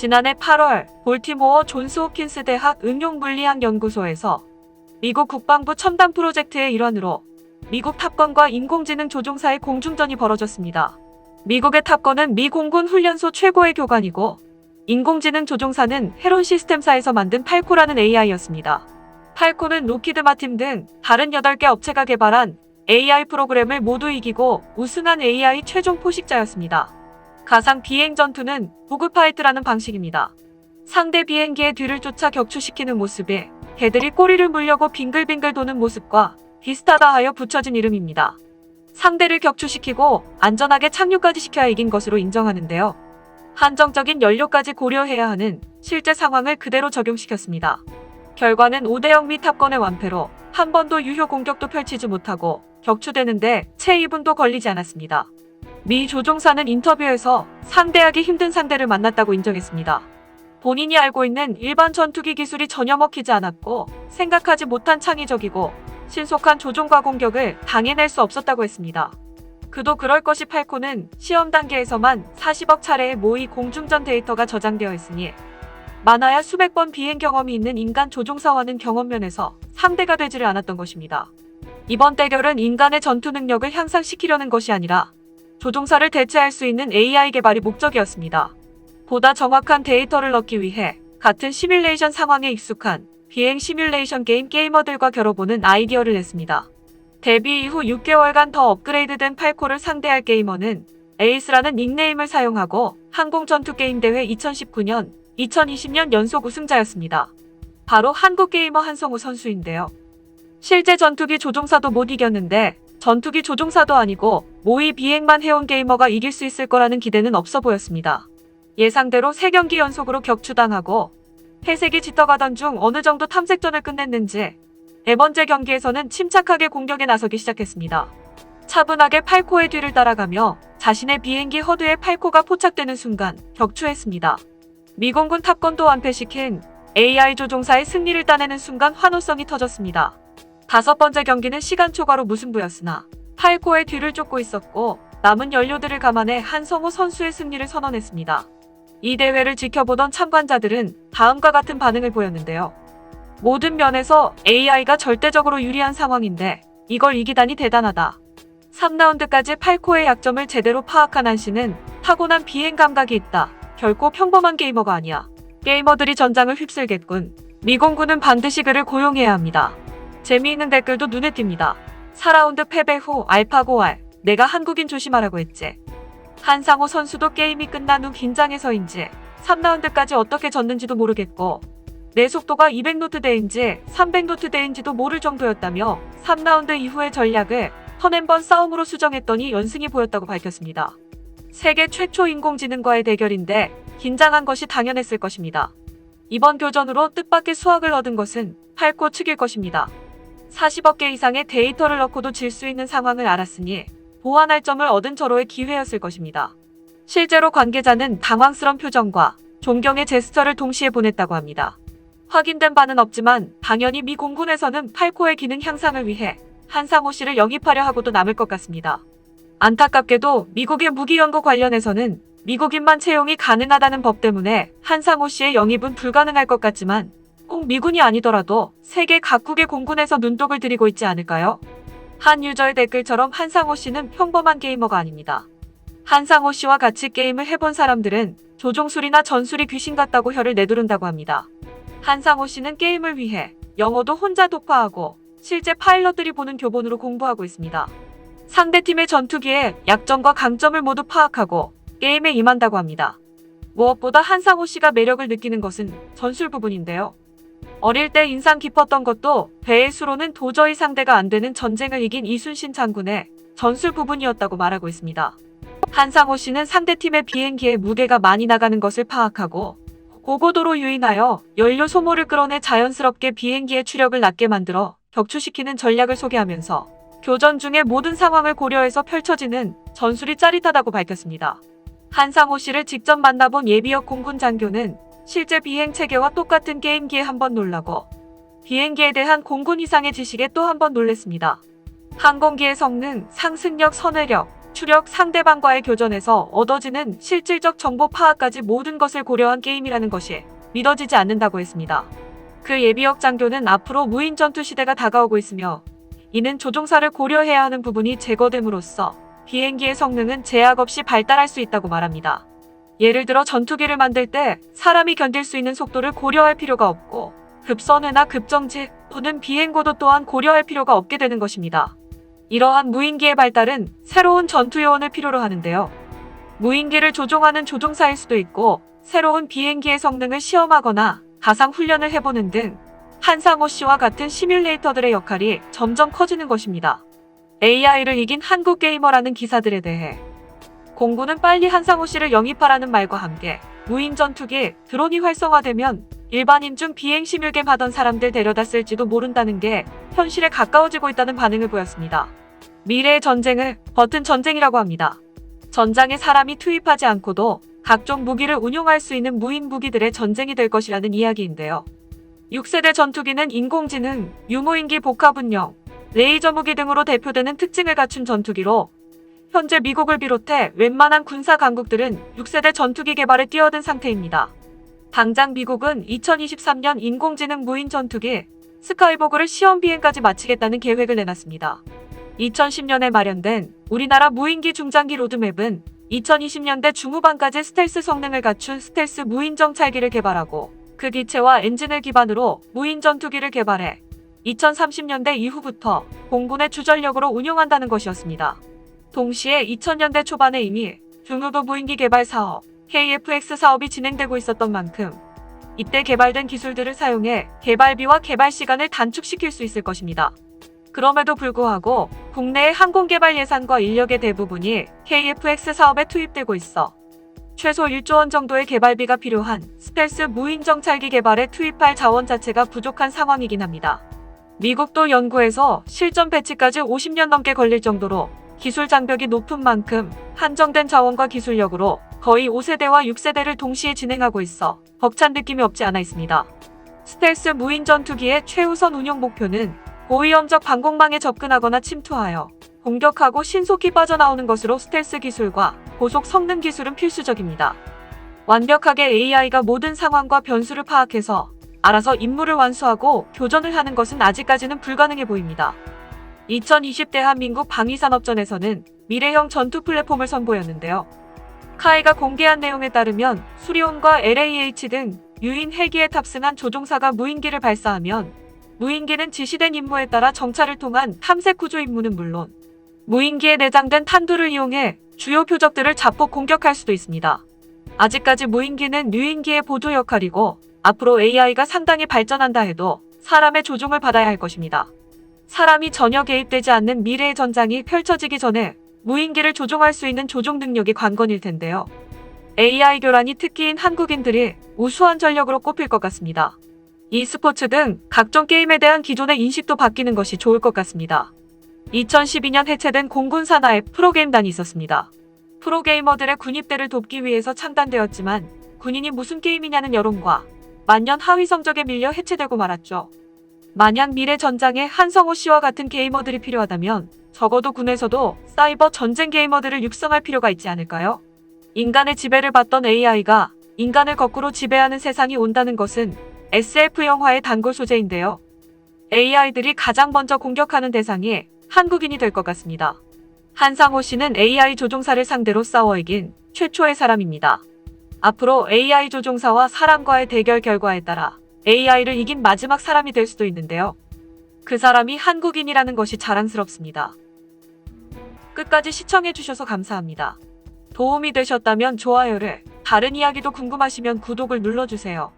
지난해 8월 볼티모어 존스 홉킨스 대학 응용물리학 연구소에서 미국 국방부 첨단 프로젝트의 일환으로 미국 탑건과 인공지능 조종사의 공중전이 벌어졌습니다. 미국의 탑건은 미 공군 훈련소 최고의 교관이고 인공지능 조종사는 헤론 시스템사에서 만든 팔코라는 AI였습니다. 팔코는 로키드 마틴 등 다른 8개 업체가 개발한 AI 프로그램을 모두 이기고 우승한 AI 최종 포식자였습니다. 가상 비행 전투는 부그파이트라는 방식입니다. 상대 비행기의 뒤를 쫓아 격추시키는 모습에 개들이 꼬리를 물려고 빙글빙글 도는 모습과 비슷하다 하여 붙여진 이름입니다. 상대를 격추시키고 안전하게 착륙까지 시켜야 이긴 것으로 인정하는데요. 한정적인 연료까지 고려해야 하는 실제 상황을 그대로 적용시켰습니다. 결과는 5대0 미 탑건의 완패로 한 번도 유효 공격도 펼치지 못하고 격추되는데 채 2분도 걸리지 않았습니다. 미 조종사는 인터뷰에서 상대하기 힘든 상대를 만났다고 인정했습니다. 본인이 알고 있는 일반 전투기 기술이 전혀 먹히지 않았고 생각하지 못한 창의적이고 신속한 조종과 공격을 당해낼 수 없었다고 했습니다. 그도 그럴 것이 팔코는 시험 단계에서만 40억 차례의 모의 공중전 데이터가 저장되어 있으니 많아야 수백 번 비행 경험이 있는 인간 조종사와는 경험면에서 상대가 되지를 않았던 것입니다. 이번 대결은 인간의 전투 능력을 향상시키려는 것이 아니라 조종사를 대체할 수 있는 AI 개발이 목적이었습니다. 보다 정확한 데이터를 얻기 위해 같은 시뮬레이션 상황에 익숙한 비행 시뮬레이션 게임 게이머들과 겨뤄보는 아이디어를 냈습니다. 데뷔 이후 6개월간 더 업그레이드된 팔코를 상대할 게이머는 에이스라는 닉네임을 사용하고 항공전투게임대회 2019년, 2020년 연속 우승자였습니다. 바로 한국게이머 한성우 선수인데요. 실제 전투기 조종사도 못 이겼는데 전투기 조종사도 아니고 모의 비행만 해온 게이머가 이길 수 있을 거라는 기대는 없어 보였습니다. 예상대로 3경기 연속으로 격추당하고 회색이 짙어가던 중 어느 정도 탐색전을 끝냈는지 네 번째 경기에서는 침착하게 공격에 나서기 시작했습니다. 차분하게 팔코의 뒤를 따라가며 자신의 비행기 허드에 팔코가 포착되는 순간 격추했습니다. 미공군 탑건도 완패시킨 AI 조종사의 승리를 따내는 순간 환호성이 터졌습니다. 다섯 번째 경기는 시간 초과로 무승부였으나 팔코의 뒤를 쫓고 있었고 남은 연료들을 감안해 한성우 선수의 승리를 선언했습니다. 이 대회를 지켜보던 참관자들은 다음과 같은 반응을 보였는데요. 모든 면에서 AI가 절대적으로 유리한 상황인데 이걸 이기다니 대단하다. 3라운드까지 팔코의 약점을 제대로 파악한 한 씨는 타고난 비행 감각이 있다. 결코 평범한 게이머가 아니야. 게이머들이 전장을 휩쓸겠군. 미공군은 반드시 그를 고용해야 합니다. 재미있는 댓글도 눈에 띕니다. 4라운드 패배 후 알파고 알 내가 한국인 조심하라고 했지. 한상호 선수도 게임이 끝난 후 긴장해서인지 3라운드까지 어떻게 졌는지도 모르겠고 내 속도가 200노트 대인지 300노트 대인지도 모를 정도였다며 3라운드 이후의 전략을 턴앤번 싸움으로 수정했더니 연승이 보였다고 밝혔습니다. 세계 최초 인공지능과의 대결인데 긴장한 것이 당연했을 것입니다. 이번 교전으로 뜻밖의 수확을 얻은 것은 팔코 측일 것입니다. 40억 개 이상의 데이터를 넣고도 질 수 있는 상황을 알았으니 보완할 점을 얻은 절호의 기회였을 것입니다. 실제로 관계자는 당황스런 표정과 존경의 제스처를 동시에 보냈다고 합니다. 확인된 바는 없지만 당연히 미 공군에서는 팔코의 기능 향상을 위해 한상호 씨를 영입하려 하고도 남을 것 같습니다. 안타깝게도 미국의 무기 연구 관련해서는 미국인만 채용이 가능하다는 법 때문에 한상호 씨의 영입은 불가능할 것 같지만 꼭 미군이 아니더라도 세계 각국의 공군에서 눈독을 들이고 있지 않을까요? 한 유저의 댓글처럼 한상호 씨는 평범한 게이머가 아닙니다. 한상호 씨와 같이 게임을 해본 사람들은 조종술이나 전술이 귀신 같다고 혀를 내두른다고 합니다. 한상호 씨는 게임을 위해 영어도 혼자 독파하고 실제 파일럿들이 보는 교본으로 공부하고 있습니다. 상대팀의 전투기의 약점과 강점을 모두 파악하고 게임에 임한다고 합니다. 무엇보다 한상호 씨가 매력을 느끼는 것은 전술 부분인데요. 어릴 때 인상 깊었던 것도 배의 수로는 도저히 상대가 안 되는 전쟁을 이긴 이순신 장군의 전술 부분이었다고 말하고 있습니다. 한상호 씨는 상대팀의 비행기에 무게가 많이 나가는 것을 파악하고 고고도로 유인하여 연료 소모를 끌어내 자연스럽게 비행기의 추력을 낮게 만들어 격추시키는 전략을 소개하면서 교전 중의 모든 상황을 고려해서 펼쳐지는 전술이 짜릿하다고 밝혔습니다. 한상호 씨를 직접 만나본 예비역 공군 장교는 실제 비행 체계와 똑같은 게임기에 한번 놀라고 비행기에 대한 공군 이상의 지식에 또 한번 놀랬습니다. 항공기의 성능, 상승력, 선회력, 추력, 상대방과의 교전에서 얻어지는 실질적 정보 파악까지 모든 것을 고려한 게임이라는 것이 믿어지지 않는다고 했습니다. 그 예비역 장교는 앞으로 무인 전투 시대가 다가오고 있으며 이는 조종사를 고려해야 하는 부분이 제거됨으로써 비행기의 성능은 제약 없이 발달할 수 있다고 말합니다. 예를 들어 전투기를 만들 때 사람이 견딜 수 있는 속도를 고려할 필요가 없고 급선회나 급정지 또는 비행고도 또한 고려할 필요가 없게 되는 것입니다. 이러한 무인기의 발달은 새로운 전투 요원을 필요로 하는데요. 무인기를 조종하는 조종사일 수도 있고 새로운 비행기의 성능을 시험하거나 가상 훈련을 해보는 등 한상호 씨와 같은 시뮬레이터들의 역할이 점점 커지는 것입니다. AI를 이긴 한국 게이머라는 기사들에 대해 공군은 빨리 한상호 씨를 영입하라는 말과 함께 무인 전투기 드론이 활성화되면 일반인 중 비행 시뮬겜 하던 사람들 데려다 쓸지도 모른다는 게 현실에 가까워지고 있다는 반응을 보였습니다. 미래의 전쟁을 버튼 전쟁이라고 합니다. 전장에 사람이 투입하지 않고도 각종 무기를 운용할 수 있는 무인 무기들의 전쟁이 될 것이라는 이야기인데요. 6세대 전투기는 인공지능, 유무인기 복합 운영, 레이저 무기 등으로 대표되는 특징을 갖춘 전투기로 현재 미국을 비롯해 웬만한 군사 강국들은 6세대 전투기 개발에 뛰어든 상태입니다. 당장 미국은 2023년 인공지능 무인 전투기 스카이보그를 시험 비행까지 마치겠다는 계획을 내놨습니다. 2010년에 마련된 우리나라 무인기 중장기 로드맵은 2020년대 중후반까지 스텔스 성능을 갖춘 스텔스 무인 정찰기를 개발하고 그 기체와 엔진을 기반으로 무인 전투기를 개발해 2030년대 이후부터 공군의 주전력으로 운용한다는 것이었습니다. 동시에 2000년대 초반에 이미 중후도 무인기 개발 사업 KFX 사업이 진행되고 있었던 만큼 이때 개발된 기술들을 사용해 개발비와 개발 시간을 단축시킬 수 있을 것입니다. 그럼에도 불구하고 국내의 항공 개발 예산과 인력의 대부분이 KFX 사업에 투입되고 있어 최소 1조 원 정도의 개발비가 필요한 스텔스 무인 정찰기 개발에 투입할 자원 자체가 부족한 상황이긴 합니다. 미국도 연구에서 실전 배치까지 50년 넘게 걸릴 정도로 기술 장벽이 높은 만큼 한정된 자원과 기술력으로 거의 5세대와 6세대를 동시에 진행하고 있어 벅찬 느낌이 없지 않아 있습니다. 스텔스 무인 전투기의 최우선 운용 목표는 고위험적 방공망에 접근하거나 침투하여 공격하고 신속히 빠져나오는 것으로 스텔스 기술과 고속 성능 기술은 필수적입니다. 완벽하게 AI가 모든 상황과 변수를 파악해서 알아서 임무를 완수하고 교전을 하는 것은 아직까지는 불가능해 보입니다. 2020 대한민국 방위산업전에서는 미래형 전투 플랫폼을 선보였는데요. 카이가 공개한 내용에 따르면 수리온과 LAH 등 유인 헬기에 탑승한 조종사가 무인기를 발사하면 무인기는 지시된 임무에 따라 정찰을 통한 탐색 구조 임무는 물론 무인기에 내장된 탄두를 이용해 주요 표적들을 자폭 공격할 수도 있습니다. 아직까지 무인기는 유인기의 보조 역할이고 앞으로 AI가 상당히 발전한다 해도 사람의 조종을 받아야 할 것입니다. 사람이 전혀 개입되지 않는 미래의 전장이 펼쳐지기 전에 무인기를 조종할 수 있는 조종 능력이 관건일 텐데요. AI 교란이 특기인 한국인들이 우수한 전력으로 꼽힐 것 같습니다. e스포츠 등 각종 게임에 대한 기존의 인식도 바뀌는 것이 좋을 것 같습니다. 2012년 해체된 공군 산하의 프로게임단이 있었습니다. 프로게이머들의 군입대를 돕기 위해서 창단되었지만 군인이 무슨 게임이냐는 여론과 만년 하위 성적에 밀려 해체되고 말았죠. 만약 미래 전장에 한성호 씨와 같은 게이머들이 필요하다면 적어도 군에서도 사이버 전쟁 게이머들을 육성할 필요가 있지 않을까요? 인간의 지배를 받던 AI가 인간을 거꾸로 지배하는 세상이 온다는 것은 SF 영화의 단골 소재인데요. AI들이 가장 먼저 공격하는 대상이 한국인이 될 것 같습니다. 한상호 씨는 AI 조종사를 상대로 싸워 이긴 최초의 사람입니다. 앞으로 AI 조종사와 사람과의 대결 결과에 따라 AI를 이긴 마지막 사람이 될 수도 있는데요. 그 사람이 한국인이라는 것이 자랑스럽습니다. 끝까지 시청해주셔서 감사합니다. 도움이 되셨다면 좋아요를, 다른 이야기도 궁금하시면 구독을 눌러주세요.